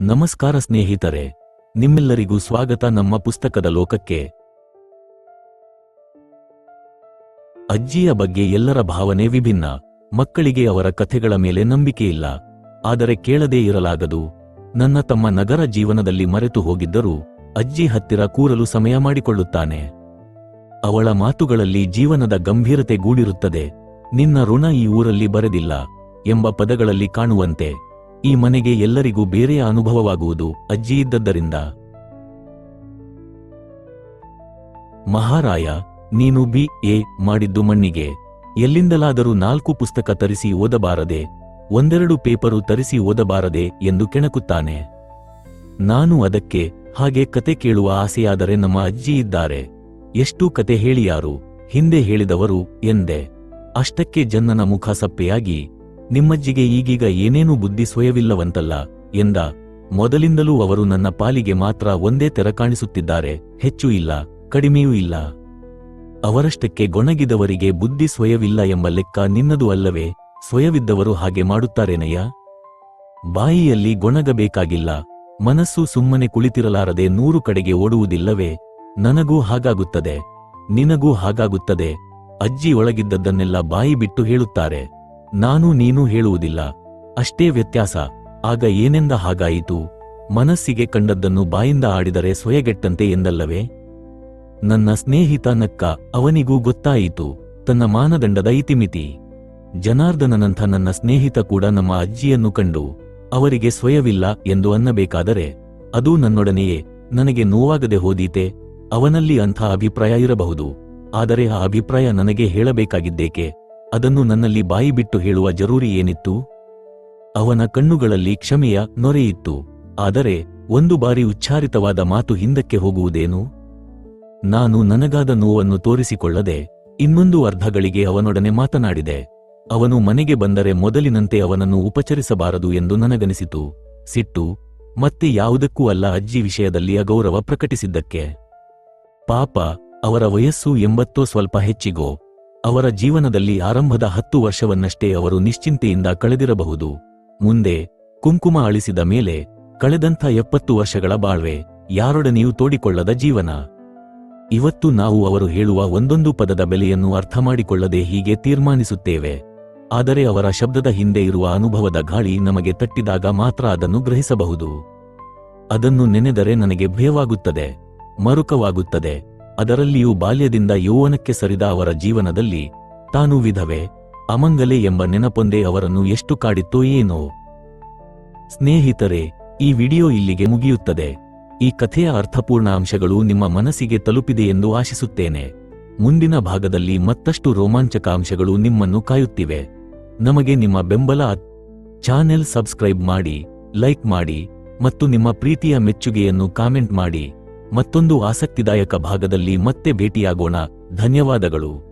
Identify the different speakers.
Speaker 1: ನಮಸ್ಕಾರ ಸ್ನೇಹಿತರೆ, ನಿಮ್ಮೆಲ್ಲರಿಗೂ ಸ್ವಾಗತ ನಮ್ಮ ಪುಸ್ತಕದ ಲೋಕಕ್ಕೆ. ಅಜ್ಜಿಯ ಬಗ್ಗೆ ಎಲ್ಲರ ಭಾವನೆ ವಿಭಿನ್ನ, ಮಕ್ಕಳಿಗೆ ಅವರ ಕಥೆಗಳ ಮೇಲೆ ನಂಬಿಕೆಯಿಲ್ಲ ಆದರೆ ಕೇಳದೇ ಇರಲಾಗದು. ನನ್ನ ತಮ್ಮ ನಗರ ಜೀವನದಲ್ಲಿ ಮರೆತು ಹೋಗಿದ್ದರೂ, ಅಜ್ಜಿ ಹತ್ತಿರ ಕೂರಲು ಸಮಯ ಮಾಡಿಕೊಳ್ಳುತ್ತಾನೆ. ಅವಳ ಮಾತುಗಳಲ್ಲಿ ಜೀವನದ ಗಂಭೀರತೆ ಗೂಡಿರುತ್ತದೆ, ನಿನ್ನ ಋಣ ಈ ಊರಲ್ಲಿ ಬರೆದಿಲ್ಲ, ಎಂಬ ಪದಗಳಲ್ಲಿ ಕಾಣುವಂತೆ. ಈ ಮನೆಗೆ ಎಲ್ಲರಿಗೂ ಬೇರೆಯ ಅನುಭವವಾಗುವುದು ಅಜ್ಜಿ ಇದ್ದದ್ದರಿಂದ ಮಹಾರಾಯ, ನೀನು ಬಿ. ಎ. ಮಾಡಿದ್ದು ಮಣ್ಣಿಗೆ. ಎಲ್ಲಿಂದಲಾದರೂ ನಾಲ್ಕು ಪುಸ್ತಕ ತರಿಸಿ ಓದಬಾರದೆ, ಒಂದೆರಡು ಪೇಪರು ತರಿಸಿ ಓದಬಾರದೆ ಎಂದು ಕೆಣಕುತ್ತಾನೆ. ನಾನು ಅದಕ್ಕೆ ಹಾಗೆ ಕತೆ ಕೇಳುವ ಆಸೆಯಾದರೆ ನಮ್ಮ ಅಜ್ಜಿ ಇದ್ದಾರೆ. ಎಷ್ಟು ಕತೆ ಹೇಳಿಯಾರು, ಹಿಂದೆ ಹೇಳಿದವರು ಎಂದೆ. ಅಷ್ಟಕ್ಕೆ ಜನ್ನನ ಮುಖ ಸಪ್ಪೆಯಾಗಿ ನಿಮ್ಮಜ್ಜಿಗೆ ಈಗೀಗ ಏನೇನೂ ಬುದ್ಧಿ ಸ್ವಯವಿಲ್ಲವಂತಲ್ಲ ಎಂದ. ಮೊದಲಿಂದಲೂ ಅವರು ನನ್ನ ಪಾಲಿಗೆ ಮಾತ್ರ ಒಂದೇ ತೆರ ಕಾಣಿಸುತ್ತಿದ್ದಾರೆ, ಹೆಚ್ಚು ಇಲ್ಲ, ಕಡಿಮೆಯೂ ಇಲ್ಲ. ಅವರಷ್ಟಕ್ಕೆ ಗೊಣಗಿದವರಿಗೆ ಬುದ್ಧಿ ಸ್ವಯವಿಲ್ಲ ಎಂಬ ಲೆಕ್ಕ ನಿನ್ನದು ಅಲ್ಲವೇ ಸ್ವಯವಿದ್ದವರು ಹಾಗೆ ಮಾಡುತ್ತಾರೇನಯ್ಯ? ಬಾಯಿಯಲ್ಲಿ ಗೊಣಗಬೇಕಾಗಿಲ್ಲ, ಮನಸ್ಸು ಸುಮ್ಮನೆ ಕುಳಿತಿರಲಾರದೆ ನೂರು ಕಡೆಗೆ ಓಡುವುದಿಲ್ಲವೇ, ನನಗೂ ಹಾಗಾಗುತ್ತದೆ, ನಿನಗೂ ಹಾಗಾಗುತ್ತದೆ, ಅಜ್ಜಿ ಒಳಗಿದ್ದದ್ದನ್ನೆಲ್ಲ ಬಾಯಿ ಬಿಟ್ಟು ಹೇಳುತ್ತಾರೆ. ನಾನು ನೀನು ಹೇಳುವುದಿಲ್ಲ. ಅಷ್ಟೇ ವ್ಯತ್ಯಾಸ. ಆಗ ಏನೆಂದ ಹಾಗಾಯಿತು? ಮನಸ್ಸಿಗೆ ಕಂಡದ್ದನ್ನು ಬಾಯಿಂದ ಆಡಿದರೆ ಸೊಯಗೆಟ್ಟಂತೆ ಎಂದಲ್ಲವೇ? ನನ್ನ ಸ್ನೇಹಿತ ನಕ್ಕ, ಅವನಿಗೂ ಗೊತ್ತಾಯಿತು. ತನ್ನ ಮಾನದಂಡದ ಇತಿಮಿತಿ. ಜನಾರ್ದನನಂಥ ನನ್ನ ಸ್ನೇಹಿತ ಕೂಡ ನಮ್ಮ ಅಜ್ಜಿಯನ್ನು ಕಂಡು, ಅವರಿಗೆ ಸ್ವಯವಿಲ್ಲ ಎಂದು ಅನ್ನಬೇಕಾದರೆ, ಅದು ನನ್ನೊಡನೆಯೇ, ನನಗೆ ನೋವಾಗದೆ ಹೋದೀತೆ, ಅವನಲ್ಲಿ ಅಂಥ ಅಭಿಪ್ರಾಯ ಇರಬಹುದು. ಆದರೆ ಆ ಅಭಿಪ್ರಾಯ ನನಗೆ ಹೇಳಬೇಕಾಗಿದ್ದೇಕೆ? ಅದನ್ನು ನನ್ನಲ್ಲಿ ಬಾಯಿಬಿಟ್ಟು ಹೇಳುವ ಜರೂರಿ ಏನಿತ್ತು? ಅವನ ಕಣ್ಣುಗಳಲ್ಲಿ ಕ್ಷಮೆಯ ನೊರೆಯಿತ್ತು. ಆದರೆ ಒಂದು ಬಾರಿ ಉಚ್ಚಾರಿತವಾದ ಮಾತು ಹಿಂದಕ್ಕೆ ಹೋಗುವುದೇನು? ನಾನು ನನಗಾದ ನೋವನ್ನು ತೋರಿಸಿಕೊಳ್ಳದೆ ಇನ್ನೊಂದು ಅರ್ಧಗಳಿಗೆ ಅವನೊಡನೆ ಮಾತನಾಡಿದೆ. ಅವನು ಮನೆಗೆ ಬಂದರೆ ಮೊದಲಿನಂತೆ ಅವನನ್ನು ಉಪಚರಿಸಬಾರದು ಎಂದು ನನಗನಿಸಿತು. ಸಿಟ್ಟು, ಮತ್ತೆ ಯಾವುದಕ್ಕೂ ಅಲ್ಲ ಅಜ್ಜಿ ವಿಷಯದಲ್ಲಿ ಅಗೌರವ ಪ್ರಕಟಿಸಿದ್ದಕ್ಕೆ. ಪಾಪ, ಅವರ ವಯಸ್ಸು ಎಂಬತ್ತೋ ಸ್ವಲ್ಪ ಹೆಚ್ಚಿಗೋ ಅವರ ಜೀವನದಲ್ಲಿ ಆರಂಭದ ಹತ್ತು ವರ್ಷವನ್ನಷ್ಟೇ ಅವರು ನಿಶ್ಚಿಂತೆಯಿಂದ ಕಳೆದಿರಬಹುದು. ಮುಂದೆ ಕುಂಕುಮ ಅಳಿಸಿದ ಮೇಲೆ ಕಳೆದಂಥ ಎಪ್ಪತ್ತು ವರ್ಷಗಳ ಬಾಳ್ವೆ ಯಾರೊಡನೆಯೂ ತೋಡಿಕೊಳ್ಳದ ಜೀವನ. ಇವತ್ತು ನಾವು ಅವರು ಹೇಳುವ ಒಂದೊಂದು ಪದದ ಬೆಲೆಯನ್ನು ಅರ್ಥ ಮಾಡಿಕೊಳ್ಳದೆ ಹೀಗೆ ತೀರ್ಮಾನಿಸುತ್ತೇವೆ. ಆದರೆ ಅವರ ಶಬ್ದದ ಹಿಂದೆ ಇರುವ ಅನುಭವದ ಗಾಳಿ ನಮಗೆ ತಟ್ಟಿದಾಗ ಮಾತ್ರ ಅದನ್ನು ಗ್ರಹಿಸಬಹುದು. ಅದನ್ನು ನೆನೆದರೆ ನನಗೆ ಭಯವಾಗುತ್ತದೆ, ಮರುಕವಾಗುತ್ತದೆ. ಅದರಲ್ಲಿಯೂ ಬಾಲ್ಯದಿಂದ ಯೌವನಕ್ಕೆ ಸರಿದ ಅವರ ಜೀವನದಲ್ಲಿ, ತಾನು ವಿಧವೆ, ಅಮಂಗಲೆ ಎಂಬ ನೆನಪೊಂದೇ ಅವರನ್ನು ಎಷ್ಟು ಕಾಡಿತ್ತೋ ಏನೋ. ಸ್ನೇಹಿತರೆ, ಈ ವಿಡಿಯೋ ಇಲ್ಲಿಗೆ ಮುಗಿಯುತ್ತದೆ. ಈ ಕಥೆಯ ಅರ್ಥಪೂರ್ಣ ಅಂಶಗಳು ನಿಮ್ಮ ಮನಸ್ಸಿಗೆ ತಲುಪಿದೆ ಎಂದು ಆಶಿಸುತ್ತೇನೆ. ಮುಂದಿನ ಭಾಗದಲ್ಲಿ ಮತ್ತಷ್ಟು ರೋಮಾಂಚಕ ಅಂಶಗಳು ನಿಮ್ಮನ್ನು ಕಾಯುತ್ತಿವೆ. ನಮಗೆ ನಿಮ್ಮ ಬೆಂಬಲ ಚಾನೆಲ್ ಸಬ್ಸ್ಕ್ರೈಬ್ ಮಾಡಿ, ಲೈಕ್ ಮಾಡಿ, ಮತ್ತು ನಿಮ್ಮ ಪ್ರೀತಿಯ ಮೆಚ್ಚುಗೆಯನ್ನು ಕಾಮೆಂಟ್ ಮಾಡಿ. ಮತ್ತೊಂದು ಆಸಕ್ತಿದಾಯಕ ಭಾಗದಲ್ಲಿ ಮತ್ತೆ ಭೇಟಿಯಾಗೋಣ. ಧನ್ಯವಾದಗಳು.